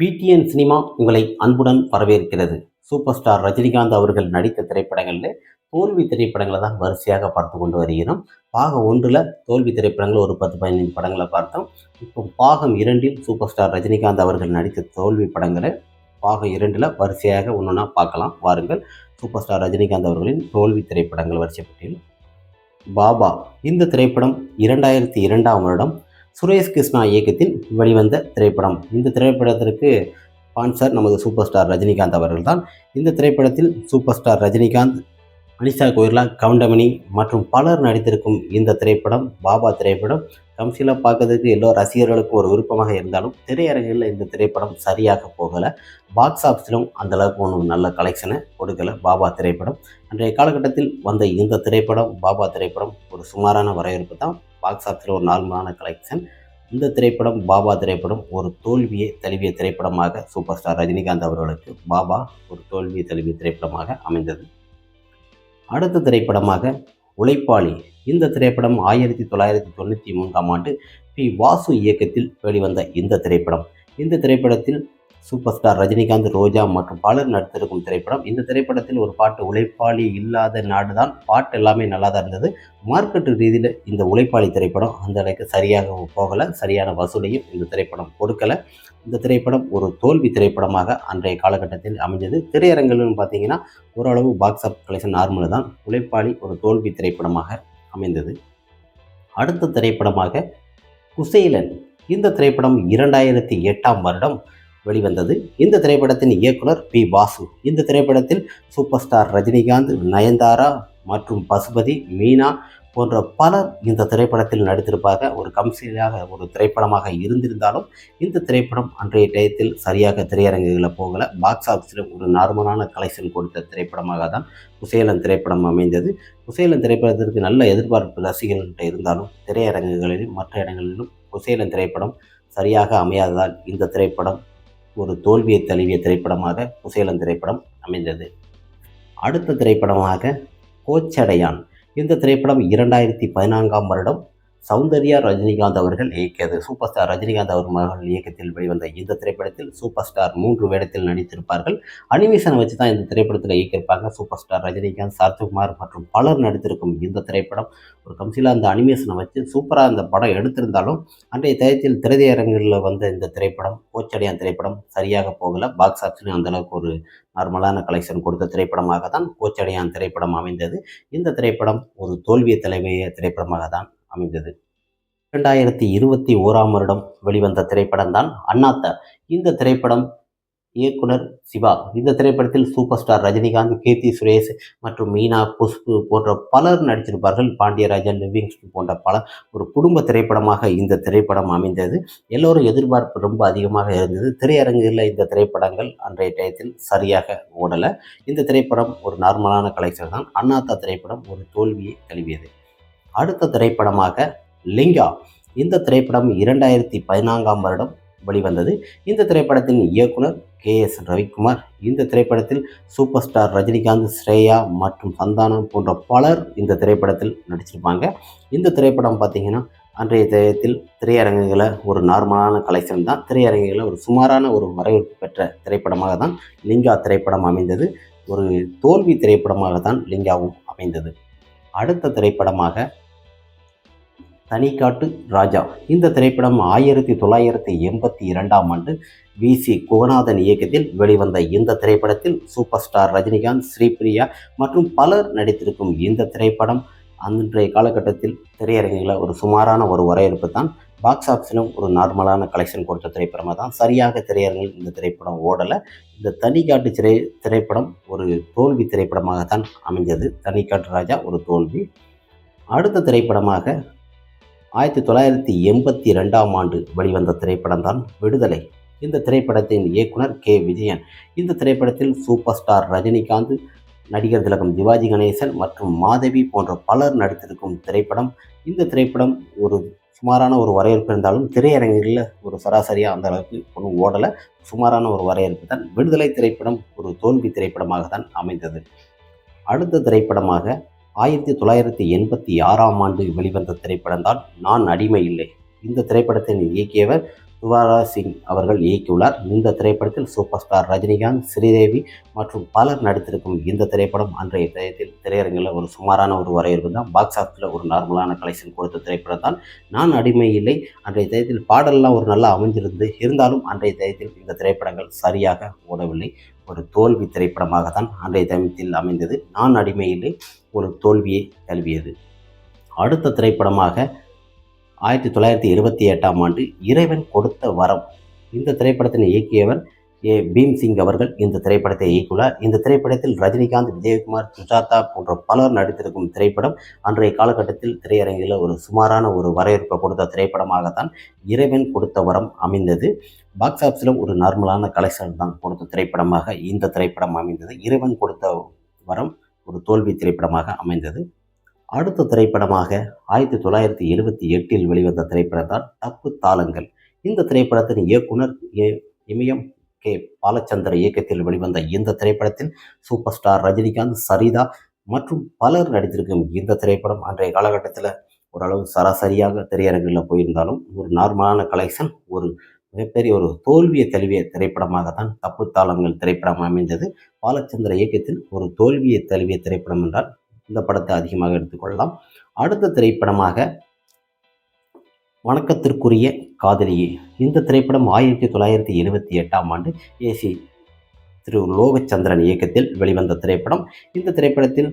PTN cinema உங்களை அன்புடன் வரவேற்கிறது. சூப்பர் ஸ்டார் ரஜினிகாந்த் அவர்கள் நடித்த திரைப்படங்களில் தோல்வி திரைப்படங்களை தான் வரிசையாக பார்த்து கொண்டு வருகிறோம். பாகம் ஒன்றில் தோல்வி திரைப்படங்கள் ஒரு பத்து பதினைந்து படங்களை பார்த்தோம். இப்போ பாகம் இரண்டில் சூப்பர் ஸ்டார் ரஜினிகாந்த் அவர்கள் நடித்த தோல்வி படங்களை பாகம் இரண்டில் வரிசையாக ஒன்றுனா பார்க்கலாம். வாருங்கள். சூப்பர் ஸ்டார் ரஜினிகாந்த் அவர்களின் தோல்வி திரைப்படங்கள் வரிசைப்பட்டியல். பாபா இந்த திரைப்படம் இரண்டாயிரத்தி இரண்டாம் வருடம் சுரேஷ் கிருஷ்ணா இயக்கத்தில் வெளிவந்த திரைப்படம். இந்த திரைப்படத்திற்கு ஸ்பான்சர் நமது சூப்பர் ஸ்டார் ரஜினிகாந்த் அவர்கள்தான். இந்த திரைப்படத்தில் சூப்பர் ஸ்டார் ரஜினிகாந்த் அனிஷா கோயிலா கவுண்டமணி மற்றும் பலர் நடித்திருக்கும் இந்த திரைப்படம் பாபா திரைப்படம். கம்சியில் பார்க்கறதுக்கு எல்லோ ரசிகர்களுக்கும் ஒரு விருப்பமாக இருந்தாலும் திரையரங்கில் இந்த திரைப்படம் சரியாக போகலை. பாக்ஸ் ஆஃபீஸிலும் அந்தளவுக்கு ஒன்றும் நல்ல கலெக்ஷனை கொடுக்கலை. பாபா திரைப்படம். அன்றைய காலகட்டத்தில் வந்த இந்த திரைப்படம் பாபா திரைப்படம் ஒரு சுமாரான வரவேற்பு தான். பாக்ஸ் ஆஃபீஸில் ஒரு நார்மலான கலெக்ஷன் இந்த திரைப்படம் பாபா திரைப்படம் ஒரு தோல்வியை தழுவிய திரைப்படமாக சூப்பர் ஸ்டார் ரஜினிகாந்த் அவர்களுக்கு பாபா ஒரு தோல்வியை தழுவிய திரைப்படமாக அமைந்தது. அடுத்த திரைப்படமாக உழைப்பாளி. இந்த திரைப்படம் ஆயிரத்தி தொள்ளாயிரத்தி தொண்ணூற்றி மூன்றாம் ஆண்டு பி வாசு இயக்கத்தில் வெளிவந்த இந்த திரைப்படம். இந்த திரைப்படத்தில் சூப்பர் ஸ்டார் ரஜினிகாந்த் ரோஜா மற்றும் பலர் நடித்திருக்கும் திரைப்படம். இந்த திரைப்படத்தில் ஒரு பாட்டு உழைப்பாளி இல்லாத நாடு தான் பாட்டு எல்லாமே நல்லா தான் இருந்தது. மார்க்கெட்டு ரீதியில் இந்த உழைப்பாளி திரைப்படம் அந்த அளவுக்கு சரியாக போகலை சரியான வசூலையும் இந்த திரைப்படம் கொடுக்கலை. இந்த திரைப்படம் ஒரு தோல்வி திரைப்படமாக அன்றைய காலகட்டத்தில் அமைஞ்சது. திரையரங்குகள்னு பார்த்தீங்கன்னா ஓரளவு பாக்ஸ் ஆஃப் கலெக்ஷன் நார்மல் தான். உழைப்பாளி ஒரு தோல்வி திரைப்படமாக அமைந்தது. அடுத்த திரைப்படமாக குசேலன் இந்த திரைப்படம் இரண்டாயிரத்தி எட்டாம் வருடம் வெளிவந்தது. இந்த திரைப்படத்தின் இயக்குனர் பி. வாசு. இந்த திரைப்படத்தில் சூப்பர் ஸ்டார் ரஜினிகாந்த் நயன்தாரா மற்றும் பசுபதி மீனா போன்ற பலர் இந்த திரைப்படத்தில் நடித்திருப்பாக ஒரு கம்சியாக ஒரு திரைப்படமாக இருந்திருந்தாலும் இந்த திரைப்படம் அன்றைய டயத்தில் சரியாக திரையரங்குகளில் போகலை. பாக்ஸ் ஆஃபீஸில் ஒரு நார்மலான கலெக்ஷன் கொடுத்த திரைப்படமாக தான் குசேலன் திரைப்படம் அமைந்தது. குசேலன் திரைப்படத்திற்கு நல்ல எதிர்பார்ப்பு ரசிகர்கள்ட்ட இருந்தாலும் திரையரங்குகளிலும் மற்ற இடங்களிலும் குசேலன் திரைப்படம் சரியாக அமையாததால் இந்த திரைப்படம் ஒரு தோல்வியை தழுவிய திரைப்படமாக குசேலன் திரைப்படம் அமைந்தது. அடுத்த திரைப்படமாக கோச்சடையான். இந்த திரைப்படம் இரண்டாயிரத்தி பதினான்காம் வருடம் சௌந்தர்யா ரஜினிகாந்த் அவர்கள் இயக்கியது. சூப்பர் ஸ்டார் ரஜினிகாந்த் அவர் மகள் இயக்கத்தில் வெளிவந்த இந்த திரைப்படத்தில் சூப்பர் ஸ்டார் மூன்று வேடத்தில் நடித்திருப்பார்கள். அனிமேஷனை வச்சு தான் இந்த திரைப்படத்தில் இயக்கியிருப்பாங்க. சூப்பர் ஸ்டார் ரஜினிகாந்த் சரத்குமார் மற்றும் பலர் நடித்திருக்கும் இந்த திரைப்படம். ஒரு கம்சியில் அந்த அனிமேஷனை வச்சு சூப்பராக அந்த படம் எடுத்திருந்தாலும் அன்றைய தயத்தில் திரையரங்குகளில் வந்த இந்த திரைப்படம் கோச்சடியான் திரைப்படம் சரியாக போகலை. பாக்ஸ் ஆஃபீஸ்லையும் அந்தளவுக்கு ஒரு நார்மலான கலெக்ஷன் கொடுத்த திரைப்படமாக தான் கோச்சடையான் திரைப்படம் அமைந்தது. இந்த திரைப்படம் ஒரு தோல்விய தலைமைய திரைப்படமாக தான் அமைந்தது. இரண்டாயிரத்தி இருபத்தி ஓராம் வருடம் வெளிவந்த திரைப்படம் தான் அண்ணாத்த. இந்த திரைப்படம் இயக்குனர் சிவா. இந்த திரைப்படத்தில் சூப்பர் ஸ்டார் ரஜினிகாந்த் கீர்த்தி சுரேஷ் மற்றும் மீனா புஷ்பு போன்ற பலர் நடித்திருப்பார்கள். பாண்டியராஜன் லிவிங்ஸ்டன் போன்ற பல ஒரு குடும்ப திரைப்படமாக இந்த திரைப்படம் அமைந்தது. எல்லோரும் எதிர்பார்ப்பு ரொம்ப அதிகமாக இருந்தது. திரையரங்குகளில் இந்த திரைப்படங்கள் அன்றைய டயத்தில் சரியாக ஓடலை. இந்த திரைப்படம் ஒரு நார்மலான கலெக்ஷன் தான் அண்ணாத்தா திரைப்படம் ஒரு தோல்வியை தழுவியது. அடுத்த திரைப்படமாக லிங்கா. இந்த திரைப்படம் இரண்டாயிரத்தி பதினான்காம் வருடம் வெளிவந்தது. இந்த திரைப்படத்தின் இயக்குனர் கே எஸ் ரவிக்குமார். இந்த திரைப்படத்தில் சூப்பர் ஸ்டார் ரஜினிகாந்த் ஸ்ரேயா மற்றும் சந்தானம் போன்ற பலர் இந்த திரைப்படத்தில் நடிச்சிருப்பாங்க. இந்த திரைப்படம் பார்த்திங்கன்னா அன்றைய திரையத்தில் திரையரங்குகளை ஒரு நார்மலான கலெக்ஷன் தான். திரையரங்குகளை ஒரு சுமாரான ஒரு வரவேற்பு பெற்ற திரைப்படமாக தான் லிங்கா திரைப்படம் அமைந்தது. ஒரு தோல்வி திரைப்படமாக தான் லிங்காவும் அமைந்தது. அடுத்த திரைப்படமாக தனிக்காட்டு ராஜா. இந்த திரைப்படம் ஆயிரத்தி தொள்ளாயிரத்தி எண்பத்தி இரண்டாம் ஆண்டு வி. சி. குகநாதன் இயக்கத்தில் வெளிவந்த இந்த திரைப்படத்தில் சூப்பர் ஸ்டார் ரஜினிகாந்த் ஸ்ரீபிரியா மற்றும் பலர் நடித்திருக்கும் இந்த திரைப்படம் அன்றைய காலகட்டத்தில் திரையரங்கில் ஒரு சுமாரான ஒரு வரவேற்பு தான். பாக்ஸ் ஆஃபீஸிலும் ஒரு நார்மலான கலெக்ஷன் கொடுத்த திரைப்படமாக தான். சரியாக திரையரங்கில் இந்த திரைப்படம் ஓடலை. இந்த தனிக்காட்டு திரை திரைப்படம் ஒரு தோல்வி திரைப்படமாக தான் அமைஞ்சது. தனிக்காட்டு ராஜா ஒரு தோல்வி. அடுத்த திரைப்படமாக ஆயிரத்தி தொள்ளாயிரத்தி எண்பத்தி ரெண்டாம் ஆண்டு வெளிவந்த திரைப்படம் தான் விடுதலை. இந்த திரைப்படத்தின் இயக்குனர் கே. விஜயன். இந்த திரைப்படத்தில் சூப்பர் ஸ்டார் ரஜினிகாந்த் நடிகர் திலகம் சிவாஜி கணேசன் மற்றும் மாதவி போன்ற பலர் நடித்திருக்கும் திரைப்படம். இந்த திரைப்படம் ஒரு சுமாரான ஒரு வரவேற்பு இருந்தாலும் திரையரங்குகளில் ஒரு சராசரியாக அந்த அளவுக்கு ஒன்றும் ஓடலை. சுமாரான ஒரு வரவேற்பு தான் விடுதலை திரைப்படம் ஒரு தோல்வி திரைப்படமாக தான் அமைந்தது. அடுத்த திரைப்படமாக ஆயிரத்தி தொள்ளாயிரத்தி எண்பத்தி ஆறாம் ஆண்டு வெளிவந்த திரைப்படம் தான் நான் அடிமை இல்லை. இந்த திரைப்படத்தின் இயக்கியவர் துவாரா சிங் அவர்கள் இயக்கியுள்ளார். இந்த திரைப்படத்தில் சூப்பர் ஸ்டார் ரஜினிகாந்த் ஸ்ரீதேவி மற்றும் பலர் நடித்திருக்கும் இந்த திரைப்படம் அன்றைய டயத்தில் திரையரங்கில் ஒரு சுமாரான ஒரு வரவேற்பு தான். பாக்ஸ் ஆஃபீஸில் ஒரு நார்மலான கலெக்ஷன் கொடுத்த திரைப்படம் தான். நான் அடிமை இல்லை. அன்றைய டயத்தில் பாடல்லாம் ஒரு நல்லா அமைஞ்சிருந்து இருந்தாலும் அன்றைய டயத்தில் இந்த திரைப்படங்கள் சரியாக ஓடவில்லை. ஒரு தோல்வி திரைப்படமாக தான் அன்றைய தயத்தில் அமைந்தது. நான் அடிமை இல்லை. ஒரு தோல்வியை தழுவியது. அடுத்த திரைப்படமாக ஆயிரத்தி தொள்ளாயிரத்தி இருபத்தி எட்டாம் ஆண்டு இறைவன் கொடுத்த வரம். இந்த திரைப்படத்தினை இயக்கியவர் ஏ. பீம் சிங் அவர்கள். இந்த திரைப்படத்தை இயக்கியுள்ளார். இந்த திரைப்படத்தில் ரஜினிகாந்த் விஜயகுமார் சுஜாதா போன்ற பலர் நடித்திருக்கும் திரைப்படம் அன்றைய காலகட்டத்தில் திரையரங்கில் ஒரு சுமாரான ஒரு வரவேற்பை கொடுத்த திரைப்படமாகத்தான் இறைவன் கொடுத்த வரம் அமைந்தது. பாக்ஸ் ஆஃபீஸில் ஒரு நார்மலான கலெக்ஷன் தான் கொடுத்த திரைப்படமாக இந்த திரைப்படம் அமைந்தது. இறைவன் கொடுத்த வரம் ஒரு தோல்வி திரைப்படமாக அமைந்தது. அடுத்த திரைப்படமாக ஆயிரத்தி தொள்ளாயிரத்தி எழுபத்தி எட்டில் வெளிவந்த திரைப்படம் தான் தப்பு தாளங்கள். இந்த திரைப்படத்தின் இயக்குனர் ஏ இமயம் கே பாலச்சந்திர இயக்கத்தில் வெளிவந்த இந்த திரைப்படத்தில் சூப்பர் ஸ்டார் ரஜினிகாந்த் சரிதா மற்றும் பலர் நடித்திருக்கும் இந்த திரைப்படம் அன்றைய காலகட்டத்தில் ஓரளவு சராசரியாக திரையரங்கில் போயிருந்தாலும் ஒரு நார்மலான கலெக்ஷன் ஒரு மிகப்பெரிய ஒரு தோல்வியை தழுவிய திரைப்படமாக தான் தப்பு தாளங்கள் திரைப்படம் அமைந்தது. பாலச்சந்திர இயக்கத்தில் ஒரு தோல்வியை தழுவிய திரைப்படம் என்றால் இந்த படத்தை அதிகமாக எடுத்துக்கொள்ளலாம். அடுத்த திரைப்படமாக வணக்கத்திற்குரிய காதலியே. இந்த திரைப்படம் ஆயிரத்தி தொள்ளாயிரத்தி எழுபத்தி எட்டாம் ஆண்டு ஏசி திரு லோகச்சந்திரன் இயக்கத்தில் வெளிவந்த திரைப்படம். இந்த திரைப்படத்தில்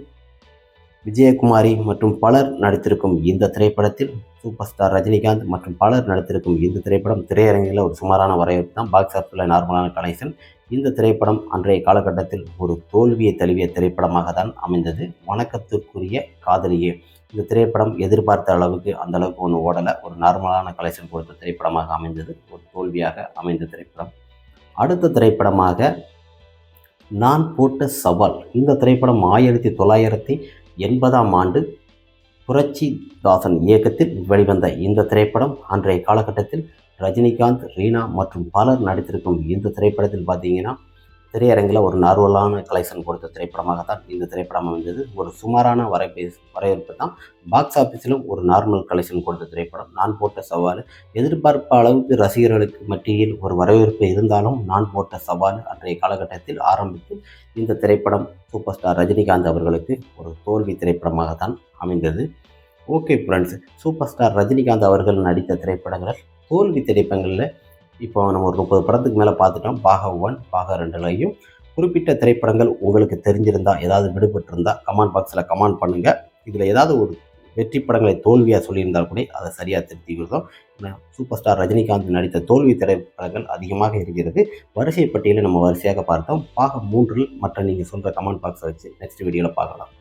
விஜயகுமாரி மற்றும் பலர் நடித்திருக்கும் இந்த திரைப்படத்தில் சூப்பர் ஸ்டார் ரஜினிகாந்த் மற்றும் பலர் நடித்திருக்கும் இந்த திரைப்படம் திரையரங்கில் ஒரு சுமாரான வரவேற்பு தான். பாக்ஸ் ஆஃபீஸில் நார்மலான கலெக்ஷன். இந்த திரைப்படம் அன்றைய காலகட்டத்தில் ஒரு தோல்வியை தழுவிய திரைப்படமாக தான் அமைந்தது. வணக்கத்திற்குரிய காதலியே இந்த திரைப்படம் எதிர்பார்த்த அளவுக்கு அந்த அளவுக்கு ஒன்று ஓடலை. ஒரு நார்மலான கலெக்ஷன் கொடுத்த திரைப்படமாக அமைந்தது. ஒரு தோல்வியாக அமைந்த திரைப்படம். அடுத்த திரைப்படமாக நான் போட்ட சவால். இந்த திரைப்படம் ஆயிரத்தி தொள்ளாயிரத்தி எண்பதாம் ஆண்டு புரட்சி தாசன் இயக்கத்தில் வெளிவந்த இந்த திரைப்படம் அன்றைய காலகட்டத்தில் ரஜினிகாந்த் ரீனா மற்றும் பலர் நடித்திருக்கும் இந்த திரைப்படத்தில் பார்த்தீங்கன்னா திரையரங்கில் ஒரு நார்மலான கலெக்ஷன் கொடுத்த திரைப்படமாக தான் இந்த திரைப்படம் அமைந்தது. ஒரு சுமாரான வரவே வரவேற்பு தான். பாக்ஸ் ஆஃபீஸிலும் ஒரு நார்மல் கலெக்ஷன் கொடுத்த திரைப்படம். நான் போட்ட சவால் எதிர்பார்ப்பு அளவுக்கு ரசிகர்களுக்கு மத்தியில் ஒரு வரவேற்பு இருந்தாலும் நான் போட்ட சவால் அன்றைய காலகட்டத்தில் ஆரம்பித்து இந்த திரைப்படம் சூப்பர் ஸ்டார் ரஜினிகாந்த் அவர்களுக்கு ஒரு தோல்வி திரைப்படமாக தான் அமைந்தது. Okay friends super star Rajinikanth அவர்கள் நடித்த திரைப்படங்கள் தோல்வி திரைப்படங்களில் இப்போ நம்ம ஒரு முப்பது படத்துக்கு மேலே பார்த்துட்டோம். பாக ஒன் பாக ரெண்டுலையும் குறிப்பிட்ட திரைப்படங்கள் உங்களுக்கு தெரிஞ்சிருந்தால் ஏதாவது விடுபட்டிருந்தால் கமெண்ட் பாக்ஸில் கமெண்ட் பண்ணுங்கள் இதில் ஏதாவது ஒரு வெற்றி படங்களை தோல்வியாக சொல்லியிருந்தால் கூட அதை சரியாக திருத்திக்கிறோம் சூப்பர் ஸ்டார் ரஜினிகாந்த் நடித்த தோல்வி திரைப்படங்கள் அதிகமாக இருக்கிறது. வரிசை பட்டியலை நம்ம வரிசையாக பார்த்தோம். பாக மூன்றில் மற்ற நீங்கள் சொல்கிற கமெண்ட் பாக்ஸை வச்சு நெக்ஸ்ட் வீடியோவில் பார்க்கலாம்.